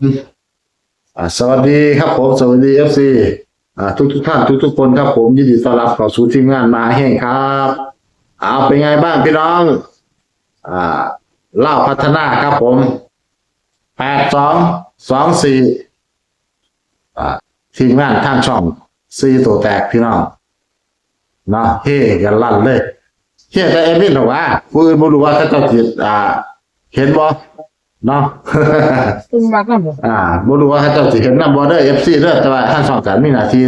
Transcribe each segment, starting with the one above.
อ่าสวัสดีครับผม สวัสดีเอฟซีอ่าทุกทุกท่านทุกทุกคนครับผมยินดีต้อนรับเข้าสู่ทีมงานมาแห่งครับเอาเป็นไงบ้างพี่น้อง อ่าเล่าพัฒนาครับผมแปดสองสองสี่อ่าทีมงานท่างช่องซีตัวแตกพี่น้องเนาะเฮ้กันลั่นเลยเฮ้แต่เอมินหรอว่าผู้อื่นไม่รู้ว่าเขาเจ้าจิตอ่า เห็นบ่ เนาะคุณมาครับผมอ่าบ่รู้ว่าเขาเจ้าสิเห็นนำบ่เด้อ FC เด้อแต่ว่าท่านสองสารมีหน้าที่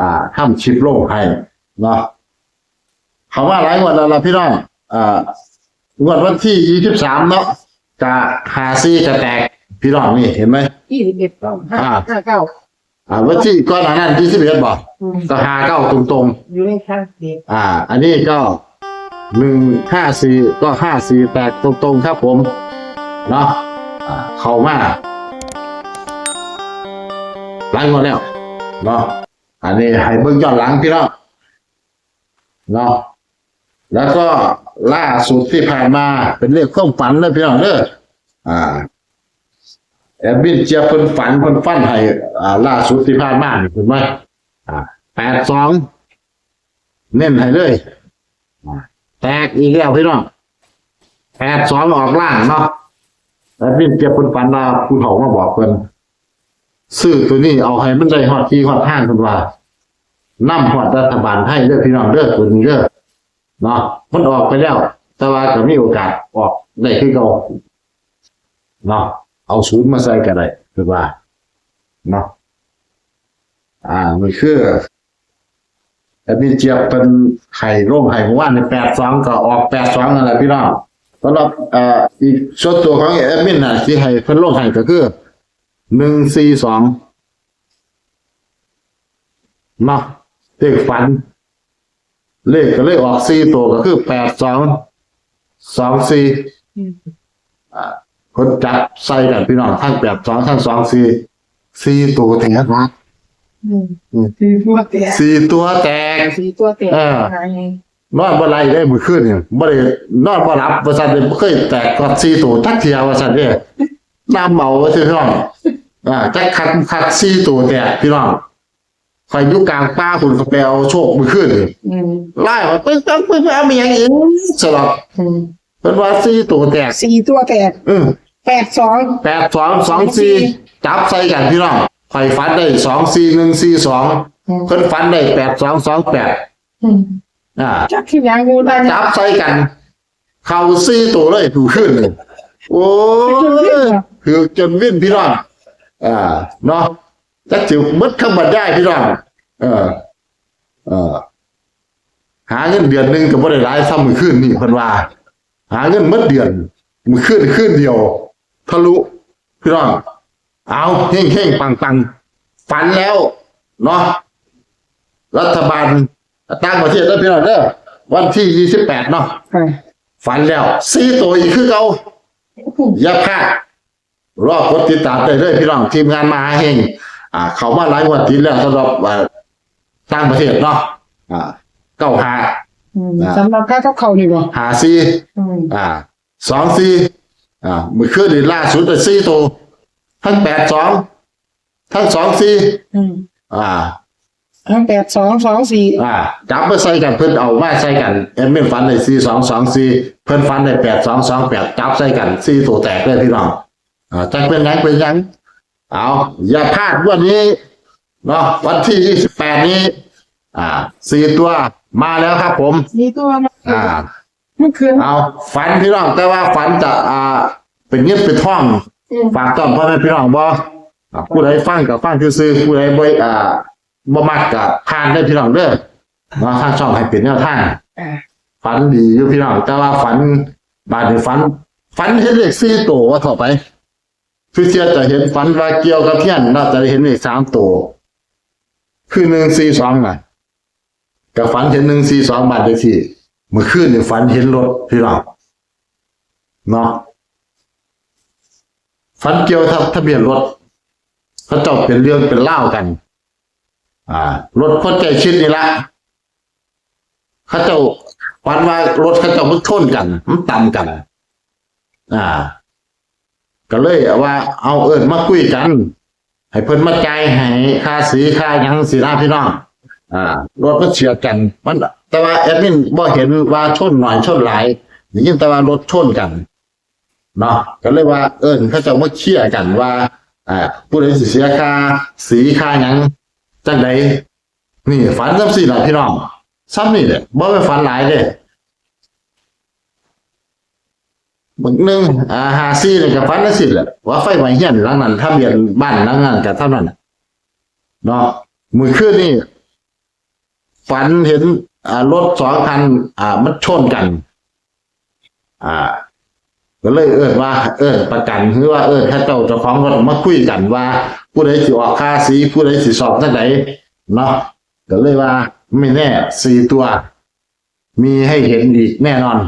อ่าทำชิปลงให้เนาะเขาว่าหลายงวดแล้วล่ะพี่น้องอ่างวดวันที่23เนาะกะหาซี่กะแตกพี่น้องนี่เห็นไหม ยี่สิบเอ็ดเก้าห้าอ่า ห้าเก้าอ่าวันที่ก่อนหน้านั้นที่11บ่อืมก็หาเก้าตรงอยู่ในข้างเด็กๆอ่า อันนี้ก็154ก็54แตกตรงๆครับผม เนาะอ่าเข้ามาหลังก่อนแล้วเนาะอันนี้ให้เบิ่งย้อนหลังพี่น้องเนาะแล้วก็ล่าสุดที่ผ่านมาเป็นเรื่องความฝันเลยพี่น้องเด้ออ่าแอบบินเจียเพิ่นฝันเพิ่นฟันให้อ่าล่าสุดที่ผ่านมาเพิ่นว่าอ่าแปดสองเน้นให้เลยแตกอีกแล้วพี่น้องแปดสองออกล่างเนาะ แอบบินเจียบเพิ่นฝันว่าผู้เฒ่ามาบอกเพิ่นซื้อตัวนี้เอาให้มันได้ฮอดที่ฮอดห้างเพิ่นว่านำฮอดรัฐบาลให้เด้อพี่น้องเด้อตัวนี้เด้อเนาะมันออกไปแล้ว แต่ว่าก็มีโอกาสออกได้คือเก่าเนาะเอาศูนย์มาใส่ก็ได้คือว่าเนาะอ่ามันคือแอดมินเจี๊ยบเป็นไข่ร่มไข่เมื่านในแปดสองก็ออกแปดสองนั่นแหละพี่น้อง สำหรับเอ่ออีกส่วนตัวของแอดมินน่ะที่ให้เพิ่นลงให้ก็คือหนึ่งสี่สองเนาะเลขฝัน เลขก็เลยออกสี่ตัวก็คือแปดสองสองสี่อืมอ่าคนจับใส่กันพี่น้องทั้งแปดสองทั้งสองสี่สี่ตัวแตกนะอืมสี่ตัวแตกสี่ตัวแตกสี่ตัวแตกเออไง นอนบ่ไรได้มือขึ้นเนี่ยบ่ได้นอนบ่หลับว่าซั่นเลยบ่เคยแตกก็สี่ตัวทักเทียว่าซั่นเด้น้ำเมาว่าซี่พี่น้องอ่าจักคักคักสี่ตัวแตกพี่น้องคอยอยู่กลางป่าคุณก็ไปเอาโชคมือขึ้นนี่อืมไล่ว่าปึ้งปังปึ้งเอามีหยังอีกสลับอืมเพิ่นว่าสี่ตัวแตกสี่ตัวแตกอือแปดสองแปดสองสองสี่จับใส่กันพี่น้องคอยฟันได้สองสี่หนึ่งสี่สองอืมเพิ่นฟันได้แปดสองสองแปด อืมอ่าจักที่ยังกูได้จับใส่กัน เข้าซี่ตัวเลยถูกขึ้นเลยโอ้ยคือจนวิ่นพี่น้องอ่าเนาะจักจิ๋วมัดข้างบันได้พี่น้องเออเออหาเงินเดือนหนึงก็บ่ได้หลายซ้ำมือขึ้นนี่เพิ่นว่า หาเงินมัดเดือนมือขึ้นขึ้นเดียว ทะลุพี่น้องเอาเฮ่งเฮ่งปังปังฝันแล้วเนาะรัฐบาล ต่างประเทศแล้วพี่น้องเด้อวันที่ยี่สิบแปดเนาะอ่าฝันแล้วสี่ตัวอีกคือเก่าอย่าพลาดรอกดติดตามได้เลยพี่น้องทีมงานมาหาเฮงอ่า เขามาหลายงวันติดแล้วสำหรับอ่าต่างประเทศเนาะอ่าเก้าหาอืมสำหรับค่าเขาเขานี่บ่หาสี่อืมอ่าสองสี่อ่ามือคืนนี่ล่าสุดเป็นสี่ตัวทั้งแปดสองทั้งสองสี่อืมอ่า ทั้งแปดสองสองสี่อ่าจับมาใส่กันเพิ่นเอามาใส่กันเอ็มเอ็มฟันได้สี่สองสองสี่เพิ่นฟันได้แปดสองสองแปดจับใส่กันสี่ตัวแตกเลยพี่น้องอ่าจักเป็นยังเป็นยัง เอาอย่าพลาดวันนี้เนาะวันที่ยี่สิบแปดนี้ อ่าสี่ตัวมาแล้วครับผมสี่ตัวนะอ่าเมื่อคืนเอาฝันพี่น้องแต่ว่าฝันจะอ่าเป็นเงียบเป็นท่องอืมฝากต้อนพ่อแม่พี่น้องบ่อ่าผู้ใดฟังกับฟังซื่อๆผู้ใดบ่อ่า บ่มักกับผ่านได้อพี่น้องเด้อเนาะทางช่องให้เป็นแนวทางอ่าฝันดีอยู่พี่น้องแต่ว่าฝันบาดนี้ฝัน ฝันเห็นเลขสี่ตัวว่าต่อไป คือเชื่อจะเห็นฝันว่าเกี่ยวกับเทียนน่าจะได้เห็นเลขสามตัวคือหนึ่งสี่สองน่ะกับฝันเห็นหนึ่งสี่สองบาทเลขที่เมื่อคืนเนี่ยฝันเห็นรถพี่น้องเนาะฝันเกี่ยวกับทะเบียนรถเขาเจ้าเป็นเรื่องเป็นเล่าวกัน อ่ารถคนใจชิดนี่ละเขาเจ้าฝันว่ารถเขาเจ้ามันชนกันมันต่ำกัน อ่า ก็เลยว่า เอาเอิญมาคุยกัน ให้เพิ่นมาจ่ายให้ค่าสีค่ายังสีหน้าพี่น้องอ่ารถมันเฉียดกัน มัน แต่ว่าแอดมินบ่เห็นว่าชนหน่อยชนหลายยินแต่ว่ารถชนกันเนาะก็เลยว่าเอิญเขาจะมาเคลียร์กันว่าอ่าผู้ใดสิเสียค่าสีค่ายัง จังใดนี่ฝันซ้ำสิล่ะพี่น้องซ้ำนี่แหละบ่ไปฝันหลายเด้บึกหนึ่งอ่าหาซี่นี่ก็ฝันได้สิแหละว่าไฟไหม้เฮียนหลังนั้นทะเบียนบ้านหลังนั้นก็เท่านั้นน่ะเนาะมื้อคืนนี่ฝันเห็นอ่ารถสองคันอ่ามันชนกัน อ่า ก็เลยเอิ้นว่า เอิ้นประกันคือว่าเอิ้นถ้าเจ้าเจ้าของรถมาคุยกันว่า ผู้ใดสิออกค่าสีผู้ใดสิสอบจังไดเนาะก็เลยว่าไม่แน่สี่ตัว มีให้เห็นอีกแน่นอน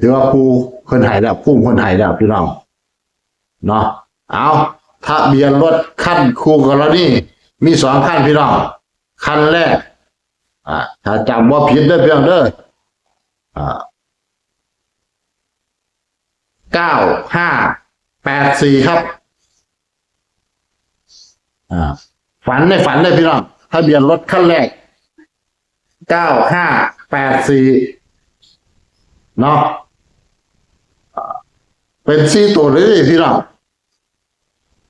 ถือว่าผู้คนไทยแล้วผู้คนไทยแล้วพี่น้องเนาะเอาทะเบียนรถขั้นคู่กรณีมีสองขั้นพี่น้องขั้นแรกอ่าถ้าจำว่าผิดเด้อพี่น้องเด้ออ่า เก้าห้าแปดสี่ครับอ่าฝันในฝันเลยพี่น้องทะเบียนรถขั้นแรกเก้าห้าแปดสี่เนาะอ่าเป็นสี่ตัวเลยพี่น้อง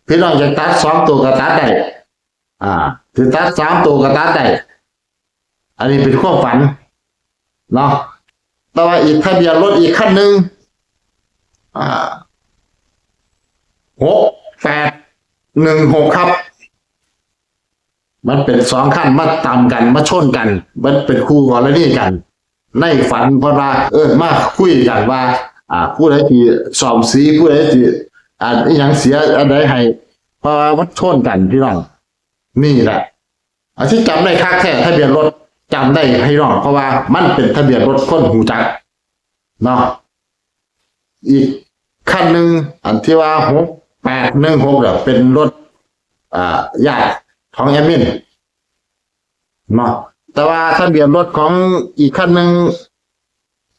พี่น้องจะตัดสองตัวก็ตัดได้อ่าถึงตัดสามตัวก็ตัดได้อันนี้เป็นความฝันเนาะแต่ว่าอีกทะเบียนรถอีกขั้นหนึ่งอ่า หกแปดหนึ่งหกครับ มันเป็นสองขั้นมาตามกันมาชนกัน มันเป็นคู่กรณีกัน ในฝันเพราะว่าเออมาคุยกันว่า อ่าผู้ใดที่สอมสีผู้ใดที่อ่าอหยังเสียอันใดให้เพราะว่ามันชนกันพี่น้องนี่แหละอันที่จำได้ค่าแค่ทะเบียนรถจำได้ให้น้องเพราะว่ามันเป็นทะเบียนรถคนหูจักเนาะอีก ขั้นหนึ่งอันที่ว่าหกแปดหนึ่งหกเนี่ยเป็นรถอ่าญาติของแอดมินเนาะแต่ว่าทะเบียนรถของอีกขั้นหนึ่ง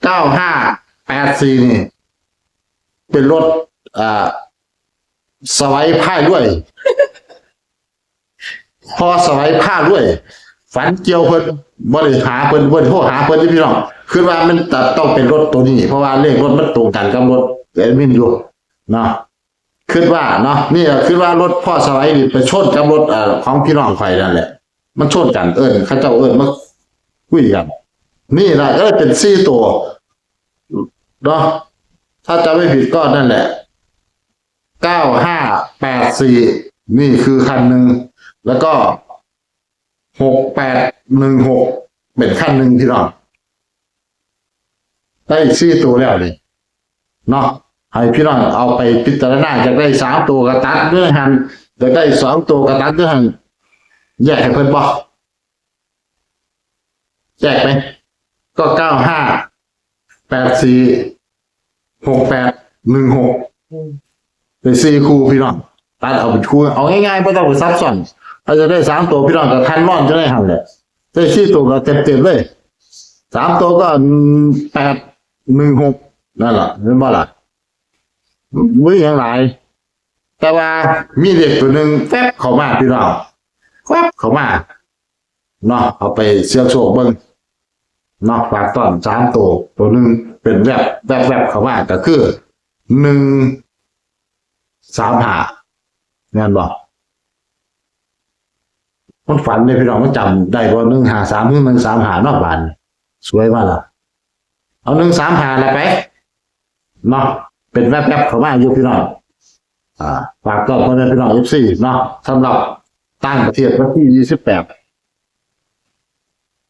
เก้าห้าแปดสี่นี่ เป็นรถอ่าสไลด์ผ้าด้วย พอสไลด์ผ้าด้วย ฝันเกี่ยวเพิ่นบริหาเพิ่นบริโทรหาเพิ่นที่พี่น้องคือว่ามันต้องเป็นรถตัวนี้ เพราะว่าเลขรถมันตรงกันกับรถ แอดมินอยู่เนาะคิดว่าเนาะนี่คิดว่ารถพ่อสไลด์นี่ไปชนกับรถอของพี่น้องไฟนั่นแหละ มันชนกันเอิญเขาเจ้าเอิญมาคุยกัน นี่แหละก็เลยเป็นซี่ตัวเนาะถ้าจำไม่ผิดก็นั่นแหละเก้าห้าแปดสี่นี่คือคันหนึ่งแล้วก็หกแปดหนึ่งหกเป็นขั้นหนึ่งพี่น้องได้ซี่ตัวแล้วนี่เนาะ ให้พี่น้องเอาไปพิจารณาจะได้สามตัวกระตัดด้วยหันจะได้สองตัวกระตัดด้วยหันแยกให้เพิ่นบอกแยกไหมก็เก้าห้าแปดสี่หกแปดหนึ่งหกเป็นสี่คู่พี่น้องตัดเอาเป็นคู่เอาง่ายๆไม่ต้องไปซับซ้อนถ้าจะได้สามตัวพี่น้องกับคันนอนจะได้หันเลยได้สี่ตัวก็เต็มๆเลยสามตัวก็แปดหนึ่งหกนั่นแหละเห็นบ่ล่ะ วิ่งอย่างไรแต่ว่ามีเด็กตัวหนึ่งแฟบเข้ามาพี่น้องแฟบเข้ามาเนาะเอาไปเสี่ยงโชคเบิ้งเนาะฝากต้อนสามตัวตัวหนึ่งเป็นแวบแวบแวบเข้ามาก็คือหนึ่งสามหางานบอกมันฝันเลยพี่น้องมันจำได้ว่าหนึ่งหาสามหนึ่งสามหานอกบ้านสวยมากล่ะเอาหนึ่งสามหาแล้วไปเนาะ เป็นแวบๆเข้ามาอยู่พี่น้องอ่าฝากต้อนพ่อแม่พี่น้องเอฟซีเนาะสำหรับตั้งประเทศวันที่ยี่สิบแปด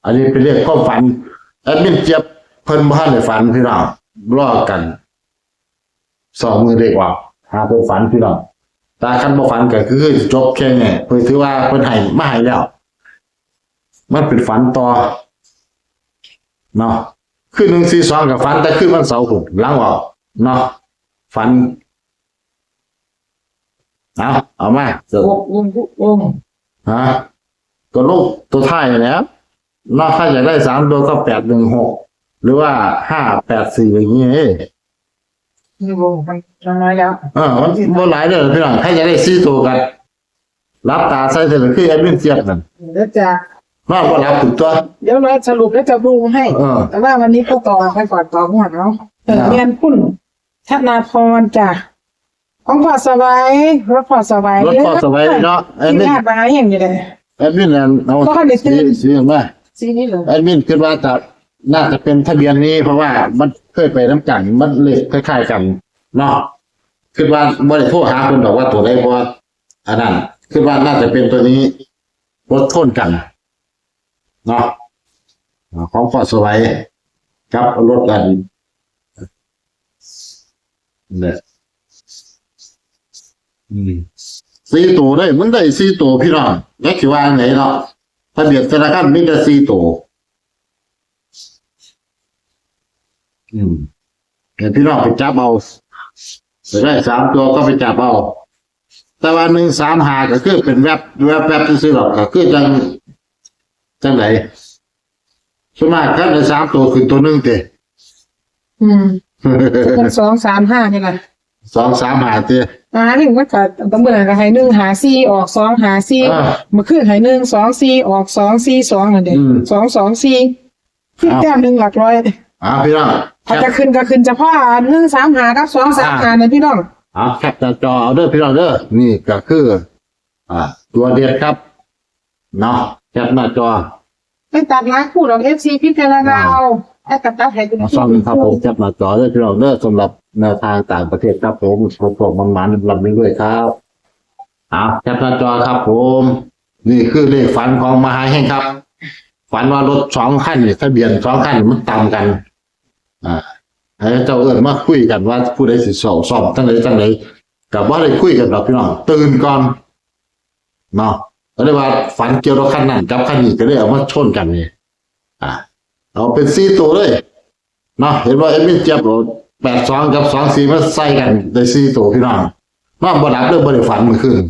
อันนี้เป็นเรื่องความฝันแอดมินเจี๊ยบเพิ่นบ้านในฝันพี่น้องรอกันสองมือเด็กว่าหาเพิ่นฝันพี่น้องแตาคันบ่ฝันก็คือจบแค่นี้เพิ่นถือว่าเพิ่นให้มาให้แล้ว มันเป็นฝันต่อเนาะขึ้นหนึ่งสี่สองกับฟันแต่ขึ้นวันเสาร์ผมล้างออกเนาะ ฟัน เอาเอามาเจอวงวงวงฮะก็ลูกตัวท้ายแหล้วเนอกถ้าอยากได้สามตัวก็แปดหนึ่งหกหรือว่าห้าแปดสี่อย่างเงี้ยนี่โบมันจะน้อยแล้วเออมันบ่หลายเด้อพี่น้องใครจะได้ซีตัวกันรับตาใส่เสร็จคือแอดมินเจี๊ยบนั่นเดี๋ยวจะนอนบ่รับถึงตัว เดี๋ยวเราสรุปแล้วจะดูให้เออแต่ว่าวันนี้ก็ต่อไปก่อนต่อหมดเนาะเออครับเรียนคุณ ธนาพรจ้ะของพอสบายรถพอสบายรถพอสบายเนาะแอดที่มินงานมาหาอย่างนี้เลยแอดมินนั่นเอาบ่ค่อยได้ซื้สีอสีมาซีนี้เลยแอดมินคิดว่าจะน่าจะเป็นทะเบียนนี้ เพราะว่ามันเคยไปน้ำกันมันเลขคล้ายๆกันเนาะคิดว่าบ่ได้โทรหาเพิ่นบอกว่าตัวใดบ่อันนั้นคิดว่าน่าจะเป็นตัวนี้รถทนกันเนาะอ่าของฟอร์ดสไวกับรถกัน เนี่ยอืมสี่ตัวได้มันได้สี่ตัวพี่น้องแล้วคิดว่าไหนเนาะทะเบียนธนาคารมีแต่สี่ตัวอืมเดี๋ยวพี่น้องไปจับเอาไปได้สามตัวก็ไปจับเอาแต่ว่าหนึ่งสามหาก็คือเป็นแวบแวบแวบซื้อๆหรอกก็คือจังจังไหนสวนมากก็ได้สามตัวคือตัวหนึ่งเตะอืม เป็นสองสามห้านี่แหละสองสามหาเตะอ่าหนึ่งว่าก็ตำเบอร์ก็ให้หนึ่งหาซีออกสองหาซีอ่าเมื่อคืนให้หนึ่งสองซีออกสองซีสองนั่นเด็อืมสองสองซีขึ้นอ้าวแต้มหนึ่งหลักร้อยอ่าพี่น้องถ้าจะขึ้นก็ขึ้นเฉพาะหนึ่งสามหากับสองสามหานะพี่น้องอ่าแคปหน้าจอเอาเด้อพี่น้องเด้อนี่ก็คือ อ่า ตัวเด็ดครับเนาะแคปหน้าจอไม่ตัดล้างคู่หรอกเอฟซีพิจารณาเอา ไอ้กับตัดให้เป็นมาฟังครับผมแคปหน้าจอเด้อพี่องเด้อสำหรับแนวทางต่างประเทศครับผมผมผมมันมันลำนี้ด้วยครับอ่าแคปหน้าจอครับผม นี่คือเลขฝันของมหาแห่งครับ ฝันว่ารถสองคันนี่ทะเบียนสองคันมันตามกัน อ่าให้เจ้าเอิญมาคุยกันว่าผู้ใดสิสอบสอบทั้งไหนทั้งไหนกับว่าได้คุยกันหรอกพี่น้องตื่นก่อนเนาะก็เลยว่าฝันเกี่ยวกับคันนั้นกับคันนี้ก็เลยเอามาชนกันนี่อ่า เอาเป็นสี่ตัวเลยนะเห็นว่าเอ็มมิเจ็บแปดสองกับสองสี่มาใส่กันได้สี่ตัวพี่น้องนอนบ่ดับเรื่องบริฝันเมื่อคืน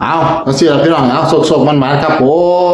เอาเอาเสียพี่น้องเอาสดๆมันมาครับผม